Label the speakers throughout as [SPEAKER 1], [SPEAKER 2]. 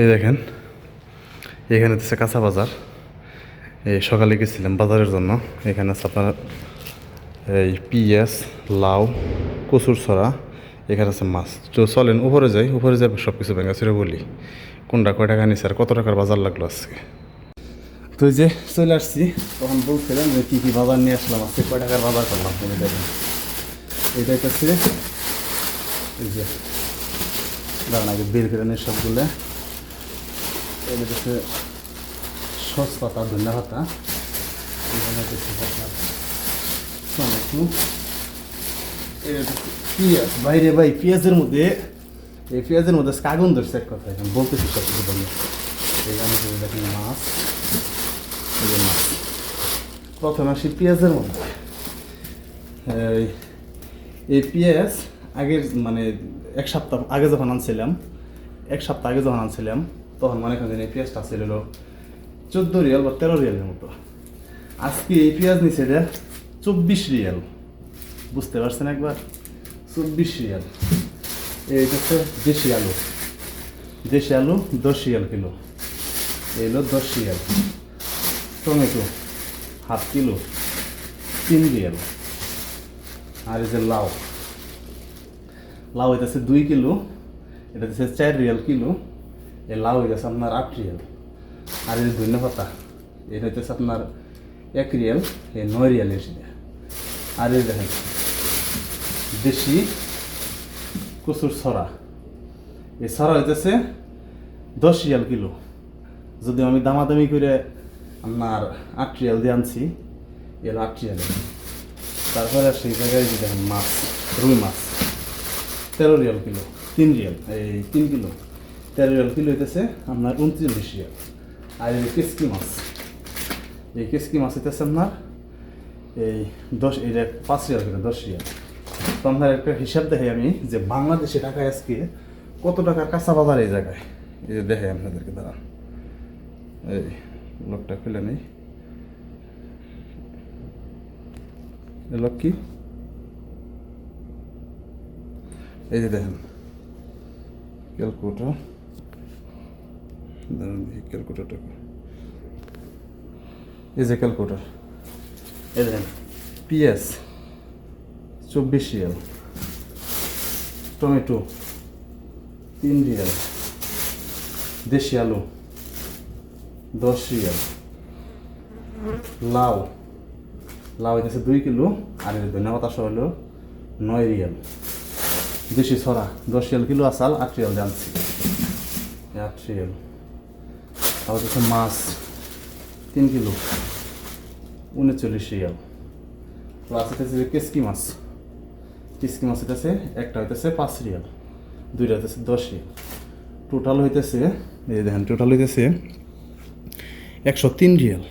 [SPEAKER 1] এই দেখেন, এখানে হচ্ছে কাঁচা বাজার। এই সকালে গেছিলাম বাজারের জন্য। এখানে আছে আপনার এই পিঁয়াজ, লাউ, কচুর ছড়া, এখানে আছে মাছ। তো চলেন উপরে যাই উপরে যাই সব কিছু ভেঙা ছেড়ে বলি। কোনটা কয় টাকা নিচ্ছে আর কত টাকার বাজার লাগল আজকে? তো যে চলে আসছি, তখন বলছিলাম যে কী কী বাজার নিয়ে আসলাম, আজকে কয় টাকার বাজার করলাম তুমি দেখেন। এটা হচ্ছে এই যে, দাঁড়ান আগে বের করে নিয়ে সবগুলো। এটা হচ্ছে সস পাতা। ধন্যা পাতা এখানে হচ্ছে বাইরে ভাই, পেঁয়াজের মধ্যে, এই পেঁয়াজের মধ্যে আজকে আগুন ধরছে এক কথা এখন এখানে দেখেন মাছ। মাছ। প্রথমে আসি পেঁয়াজের মধ্যে। এই পেঁয়াজ আগের মানে এক সপ্তাহ আগে যখন আনছিলাম, এক সপ্তাহ আগে যখন আনছিলাম তখন মনে করেন এই পেঁয়াজটা ছিল চোদ্দ রিয়াল বা তেরো রিয়ালের মতো। আজকে এই পেঁয়াজ নিচ্ছে এটা চব্বিশ রিয়াল। বুঝতে পারছেন একবার? চব্বিশ রিয়াল। এই হচ্ছে দেশি আলু। দেশি আলু দশ রিয়াল কিলো। এই হলো দশ রিয়াল। Tomato half kilo. তিন রিয়াল। আর এই যে লাউ। লাউ হইতেছে দুই কিলো। এটা হচ্ছে চার রিয়াল কিলো। এই লাউ হইতেছে আপনার আট রিয়াল। আর এই ধন্য পাতা এটা হইতেছে আপনার এক রিয়েল, এই নয় রিয়াল এসে আর এই দেখেন, দেশি কচুর ছড়া। এই ছড়া হইতেছে দশ রিয়াল কিলো। যদি আমি দামাদামি করে আপনার আট রিয়াল দিয়ে আনছি এর আট রিয়াল তারপরে সেই জায়গায় যে দেখেন মাছ, রুই মাছ, তেরো রিয়াল কিলো, তিন রিয়াল, এই তিন কিলো। তেরো রিয়াল কিলো হইতেছে আপনার উনত্রিশ রিয়াল আর এই কেসকি মাছ। এই কেসকি মাছ হইতেছে আপনার এই দশ এটা পাঁচ রিয়াল কিলো দশ রিয়াল। তো আপনার একটা হিসাব দেখে আমি যে বাংলাদেশে টাকায় আজকে কত টাকার কাঁচা বাজার এই জায়গায়? এই যে দেখে আপনাদেরকে, দাঁড়ান। এই লোকটা খুলে নেই। লোক কি? এই যে দেখেন। ক্যালকুলেটর। দাঁড়ান দেখি ক্যালকুলেটরটা। এই যে ক্যালকুলেটর। এই দেখেন। পিএস চব্বিশ রিয়াল। টমেটো তিন রিয়াল। দেশি আলু দশ রিয়াল। লাউ লাউ হইতেছে দুই কিলো আর এই ধনিয়া পাতা হলো নয় রিয়াল। দেশি ছড়া দশ রিয়াল কিলো আসাল আট রিয়াল জানছি আট রিয়াল। তারপর হচ্ছে মাছ তিন কিলো উনচল্লিশ রিয়াল প্লাস হইতেছে যে কেসকি মাছ কেসকি মাছ হইতেছে একটা হইতেছে পাঁচ রিয়াল দুইটা হইতেছে দশ রিয়াল টোটাল হইতেছে এই দেখেন টোটাল হইতেছে একশো তিন রিয়াল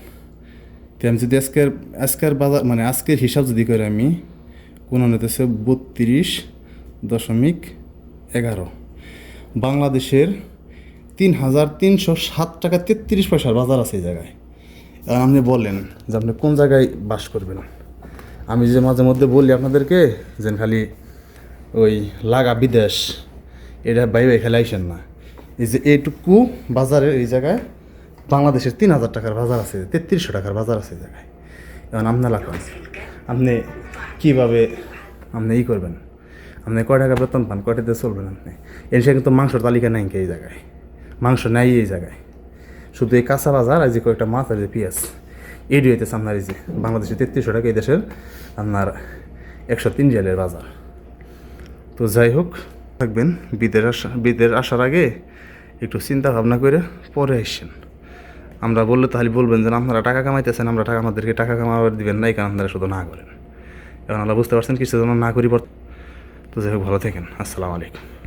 [SPEAKER 1] তো যদি আজকের আজকের বাজার মানে আজকের হিসাব যদি করে আমি কোনো নিতেছে বত্রিশ দশমিক এগারো বাংলাদেশের তিন হাজার তিনশো সাত টাকা তেত্রিশ পয়সার বাজার আছে এই জায়গায়। আর আপনি বলেন যে আপনি কোন জায়গায় বাস করবেন? আমি যে মাঝে মধ্যে বলি আপনাদেরকে যে খালি ওই লাগা বিদেশ, এটা বাই বাই খেলে আইসেন না। এই যে এইটুকু বাজারের এই জায়গায় বাংলাদেশের তিন হাজার টাকার বাজার আছে, তেত্রিশশো টাকার বাজার আছে এই জায়গায়। এখন আপনার লাগান আপনি কীভাবে আপনি ই করবেন? আপনি কয় টাকা বেতন পান? কয়টাতে চলবেন আপনি? এর সে কিন্তু মাংসর তালিকা নাই এই জায়গায়। মাংস নাই এই জায়গায়। শুধু এই কাঁচা বাজার আর যে কয়েকটা মাছ আর যে পেঁয়াজ। এডি হইতেছে আপনার এই যে বাংলাদেশে তেত্রিশশো টাকা এই দেশের আপনার একশো তিন রিয়ালের বাজার। তো যাই হোক, থাকবেন, বিদের আসা বিদের আসার আগে একটু চিন্তা ভাবনা করে পরে আসছেন আমরা বললে তাহলে বলবেন যে আপনারা টাকা কামাইতেছেন, আমরা টাকা আমাদেরকে টাকা কামাবার দিবেন না এই কারণ আপনারা শুধু না করেন। এখন আমরা বুঝতে পারছেন, কিছু যেন না করি তো যাই হোক, ভালো থাকেন। আসসালামু আলাইকুম।